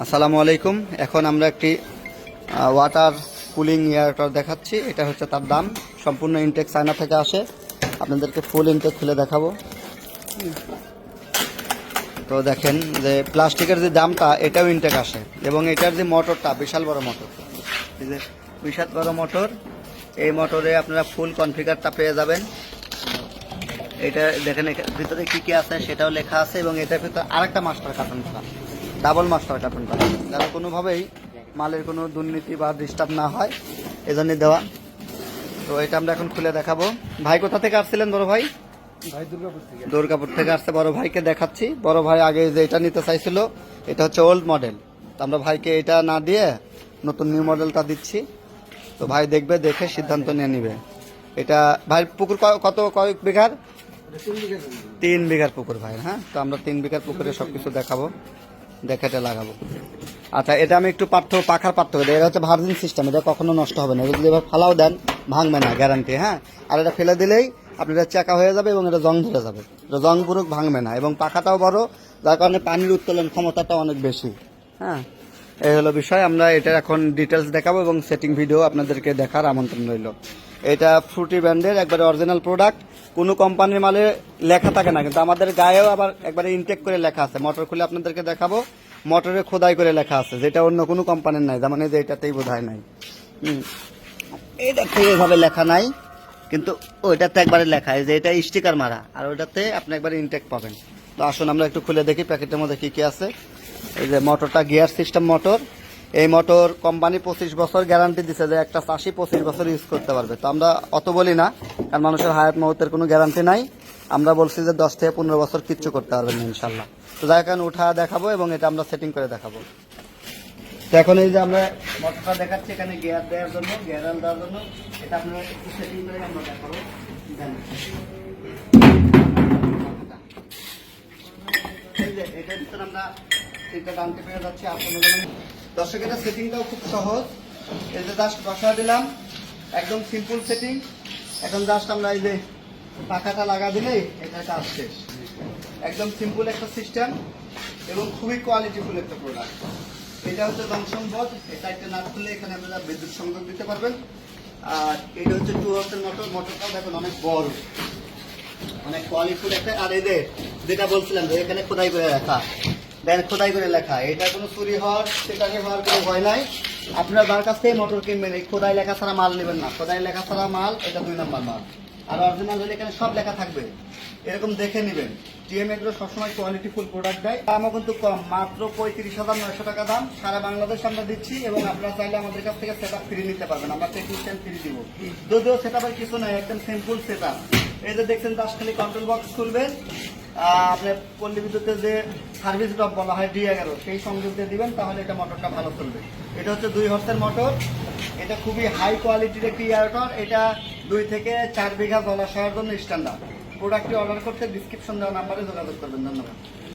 আসসালামু আলাইকুম। এখন আমরা একটি ওয়াটার কুলিং এয়ারটার দেখাচ্ছি। এটা হচ্ছে তার দাম। সম্পূর্ণ ইনটেক চায়না থেকে আসে। আপনাদেরকে ফুল ইনটেক খুলে দেখাবো। তো দেখেন যে প্লাস্টিকের যে দামটা, এটাও ইনটেক আসে। এবং এটার যে মোটরটা বিশাল বড় মোটর বিশাল বড় মোটর এই মোটরে আপনারা ফুল কনফিগারটা পেয়ে যাবেন। এটা দেখেন ভিতরে কি কি আছে সেটাও লেখা আছে এবং এটার ভিতরে আরেকটা মাস্টার কার্টন করা ডাবল মাস্টার কার্টন করা কোনোভাবেই মালের কোনো দুর্নীতি বা ডিস্টার্ব না হয় এজন্যই দেওয়া। তো এটা আমরা এখন খুলে দেখাবো। ভাই কোথা থেকে আসছিলেন বড় ভাই? ভাই দুর্গাপুর থেকে। আসছে বড় ভাইকে দেখাচ্ছি। বড় ভাই আগে যে এটা নিতে চাইছিল এটা হচ্ছে ওল্ড মডেল তো আমরা ভাইকে এটা না দিয়ে নতুন নিউ মডেলটা দিচ্ছি। তো ভাই দেখবে দেখে সিদ্ধান্ত নিয়ে নিবে। এটা ভাই পুকুর কত কয়েক বিঘার? তিন বিঘা তিন বিঘার পুকুর ভাই হ্যাঁ? তো আমরা তিন বিঘার পুকুরে সবকিছু দেখাবো। দেখে এটা লাগাবো। আচ্ছা এটা আমি একটু পার্থক্য পাখার পার্থক্য এটা হচ্ছে ভার্জিন সিস্টেম এটা কখনো নষ্ট হবে না। যদি এবার ফালাও দেন, ভাঙবে না গ্যারান্টি হ্যাঁ? আর এটা ফেলে দিলেই আপনার চাকা হয়ে যাবে এবং এটা জং ধরে যাবে। এটা জং পুরো ভাঙবে না এবং পাখাটাও বড়, যার কারণে পানির উত্তোলন ক্ষমতাটা অনেক বেশি হ্যাঁ? এই হলো বিষয়। আমরা এটার এখন ডিটেলস দেখাবো এবং সেটিং ভিডিও আপনাদেরকে দেখার আমন্ত্রণ রইল। এটা ফ্রুটি ব্র্যান্ডের একবারে অরিজিনাল প্রোডাক্ট কোনো কোম্পানির মালে লেখা থাকে না, কিন্তু আমাদের গায়েও আবার একবারে ইনটেক করে লেখা আছে। মোটর খুলে আপনাদেরকে দেখাবো মোটরে খোদাই করে লেখা আছে, যেটা অন্য কোনো কোম্পানির নাই, যেমন যে এটাতেই বোধ হয় নাই। এটাতে এভাবে লেখা নাই, কিন্তু ওইটাতে একবারে লেখা যে এটা স্টিকার মারা, আর ওইটাতে আপনি একবারে ইনটেক পাবেন। তো আসুন আমরা একটু খুলে দেখি, প্যাকেটের মধ্যে কি কি আছে। এই যে মোটরটা গিয়ার সিস্টেম মোটর এই মোটর কোম্পানি পঁচিশ বছর গ্যারান্টি দিছে যে একটা চাষি পঁচিশ বছর ইউজ করতে পারবে। তো আমরা অত বলি না কারণ মানুষের হায়াত মহতের কোনো গ্যারান্টি নাই। আমরা বলছি যে দশ থেকে পনেরো বছর কিচ্ছু করতে পারবেন না, ইনশাল্লাহ। তো যাই কারণ উঠা দেখাবো এবং এটা আমরা সেটিং করে দেখাবো। এখন এই যে আমরা মোটরটা দেখাচ্ছি, এখানে গিয়ার দেওয়ার জন্য গিয়ার দেওয়ার জন্য। এটা আপনারা একটু সেটিং করে আমরা দেখাবো। এটার আমরা দর্শক, এটা সেটিংটাও খুব সহজ। এটা জাস্ট বসা দিলাম। একদম সিম্পল সেটিং এখন জাস্ট আমরা এই যে পাখাটা লাগা দিলেই এটা কাজ শেষ। একদম সিম্পল একটা সিস্টেম এবং খুবই কোয়ালিটিফুল একটা প্রোডাক্ট এটা হচ্ছে জংশন এটা একটা নাট খুলে এখানে আপনারা বিদ্যুৎ সংযোগ দিতে পারবেন। আর এটা হচ্ছে টু হাউসের মোটর মোটরটাও দেখুন অনেক বড়। অনেক কোয়ালিটিফুল একটা, আর এদের যেটা বলছিলাম যে এখানে খোদাই করে রাখা। দেখেন খোদাই করে লেখা। এটা কোনো চুরি হওয়ার, সেটাকে হওয়ার কোনো ভয় নাই। আপনার বার কাছ থেকে মোটর কিনবেন, এই খোদাই লেখা ছাড়া মাল নেবেন না। খোদাই লেখা ছাড়া মাল, এটা দুই নম্বর মাল। আর অরিজিনাল হলে এখানে সব লেখা থাকবে। এরকম দেখে নেবেন। টিএম এগুলো সবসময় কোয়ালিটি ফুল প্রোডাক্ট দেয়। দামও কিন্তু কম, মাত্র পঁয়ত্রিশ হাজার নয়শো টাকা দাম। সারা বাংলাদেশ আমরা দিচ্ছি এবং আপনারা চাইলে আমাদের কাছ থেকে সেট ফ্রি নিতে পারবেন। আমরা টেকনিশিয়ান ফ্রি দিব। যদিও সেট কিছু নাই, একদম সিম্পল সেট এই যে দেখছেন দাস খালি কন্ট্রোল বক্স খুলবেন আপনার পল্লী বিদ্যুতের যে সার্ভিস ড্রপ বলা হয় ডি এগারো, সেই সংযোগ দিয়ে দিবেন, তাহলে এটা মোটরটা ভালো চলবে। এটা হচ্ছে দুই হর্সের মোটর এটা খুবই হাই কোয়ালিটির একটি ইয়ারটর এটা দুই থেকে চার বিঘা জলাশয়ের জন্য স্ট্যান্ডার্ড প্রোডাক্টটি অর্ডার করতে ডিসক্রিপশন দেওয়া নাম্বারে যোগাযোগ করবেন। ধন্যবাদ।